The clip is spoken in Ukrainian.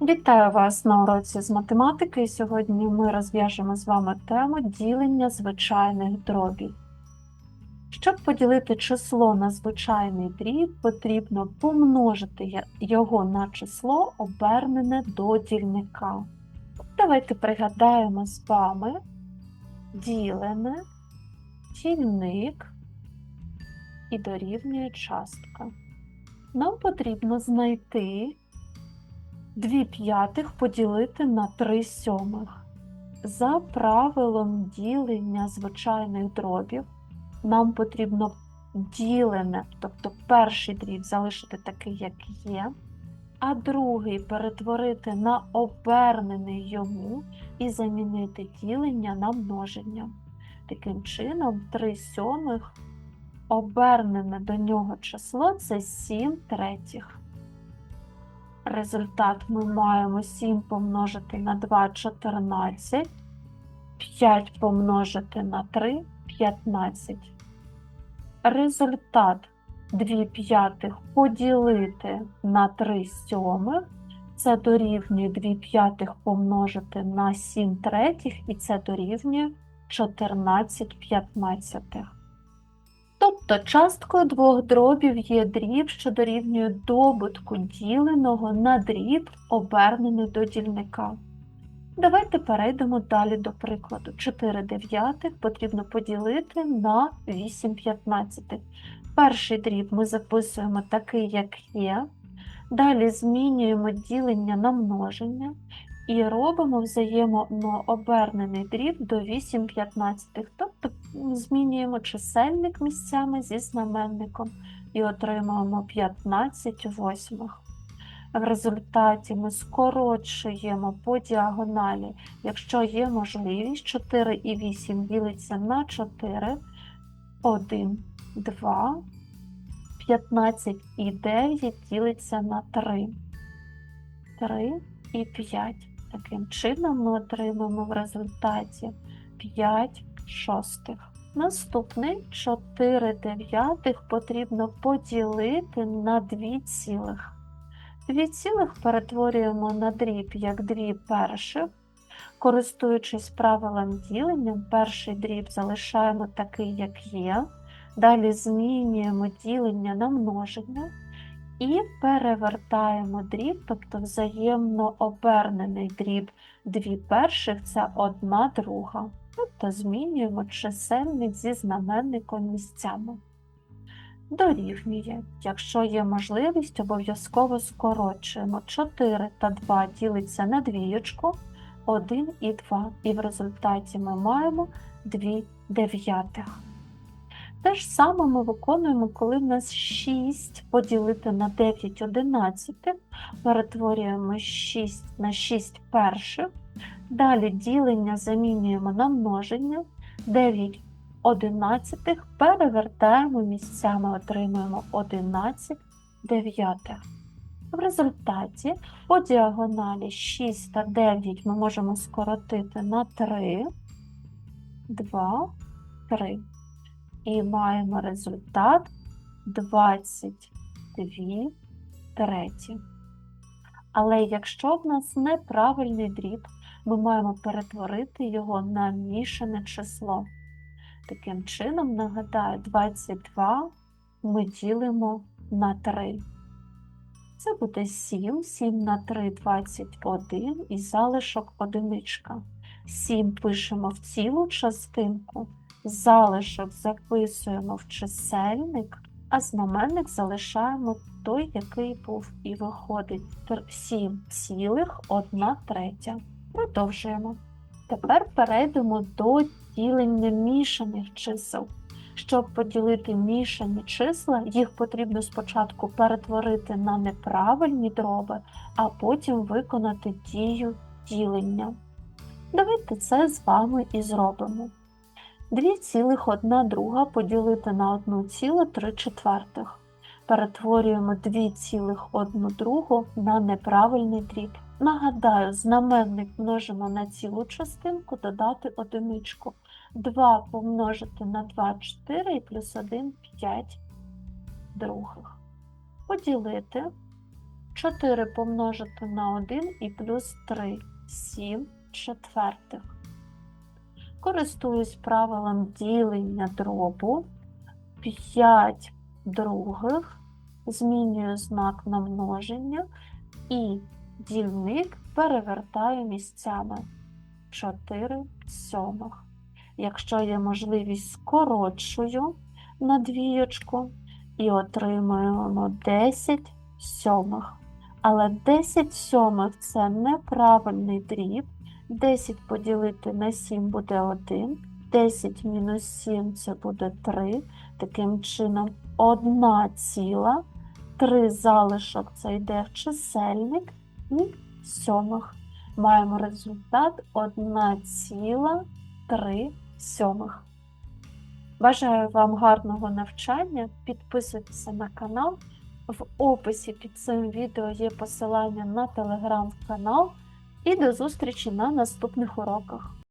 Вітаю вас на уроці з математики. і Сьогодні ми розв'яжемо з вами тему ділення звичайних дробів. Щоб поділити число на звичайний дріб, потрібно помножити його на число, обернене до дільника. Давайте пригадаємо з вами ділене, дільник і дорівнює частка. Нам потрібно знайти 2 п'ятих поділити на 3 сьомих. За правилом ділення звичайних дробів нам потрібно ділене, тобто перший дріб залишити такий, як є, а другий перетворити на обернений йому і замінити ділення на множення. Таким чином, 3 сьомих обернене до нього число це 7 третіх. Результат ми маємо 7 помножити на 2 14, 5 помножити на 3 15. Результат 2 п'ятих поділити на 3 сьомих. Це дорівнює 2 п'ятих помножити на 7 третіх, і це дорівнює 14 п'ятнадцятих. Тобто часткою двох дробів є дріб, що дорівнює добутку діленого на дріб, обернений до дільника. Давайте перейдемо далі до прикладу. 4 дев'ятих потрібно поділити на 8 п'ятнадцятих. Перший дріб ми записуємо такий, як є. Далі змінюємо ділення на множення і робимо взаємно обернений дріб до 8 п'ятнадцятих. Тобто змінюємо чисельник місцями зі знаменником і отримуємо 15 восьмих. В результаті ми скорочуємо по діагоналі, якщо є можливість, 4 і 8 ділиться на 4, 1, 2, 15 і 9 ділиться на 3, 3 і 5. Таким чином ми отримаємо в результаті 5 шостих. Наступний 4 дев'ятих потрібно поділити на 2 цілих. 2 цілих перетворюємо на дріб як 2 перших. Користуючись правилом ділення, перший дріб залишаємо такий, як є. Далі змінюємо ділення на множення і перевертаємо дріб, тобто взаємно обернений дріб 2 перших це 1 друга. Тобто змінюємо чисельник зі знаменником місцями. Дорівнює. Якщо є можливість, обов'язково скорочуємо 4 та 2 ділиться на двієчку, 1 і 2. І в результаті ми маємо 2 дев'ятих. Те ж саме ми виконуємо, коли в нас 6 поділити на 9 одинадцятих, перетворюємо 6 на 6 перших. Далі ділення замінюємо на множення, 9 одинадцятих перевертаємо місцями, отримуємо 11 дев'ятих. В результаті по діагоналі 6 та 9 ми можемо скоротити на 3, 2, 3. І маємо результат 22 треті. Але якщо в нас неправильний дріб, ми маємо перетворити його на мішане число. Таким чином, нагадаю, 22 ми ділимо на 3. Це буде 7, 7 на 3 21 і залишок одиничка. 7 пишемо в цілу частинку, залишок записуємо в чисельник, а знаменник залишаємо той, який був, і виходить 7 цілих 1 третя. Продовжуємо. Тепер перейдемо до ділення мішаних чисел. Щоб поділити мішані числа, їх потрібно спочатку перетворити на неправильні дроби, а потім виконати дію ділення. Давайте це з вами і зробимо. 2,1 друга поділити на 1,3 четвертих. Перетворюємо 2,1 другу на неправильний дріб. Нагадаю, знаменник множимо на цілу частинку, додати одиничку. 2 помножити на 2 4 і плюс 1 5 других. Поділити 4 помножити на 1 і плюс 3 7 четвертих. Користуюсь правилом ділення дробу 5 других, змінюю знак на множення і дільник перевертаю місцями 4 сьомих. Якщо є можливість, скорочую на двієчку і отримуємо 10 сьомих. Але 10 сьомих це неправильний дріб. 10 поділити на 7 буде 1, 10 мінус 7 це буде 3. Таким чином, 1 ціла, 3 залишок це йде в чисельник і сьомих. Маємо результат 1 ціла 3 сьомих. Бажаю вам гарного навчання. Підписуйтеся на канал. В описі під цим відео є посилання на телеграм-канал. І до зустрічі на наступних уроках.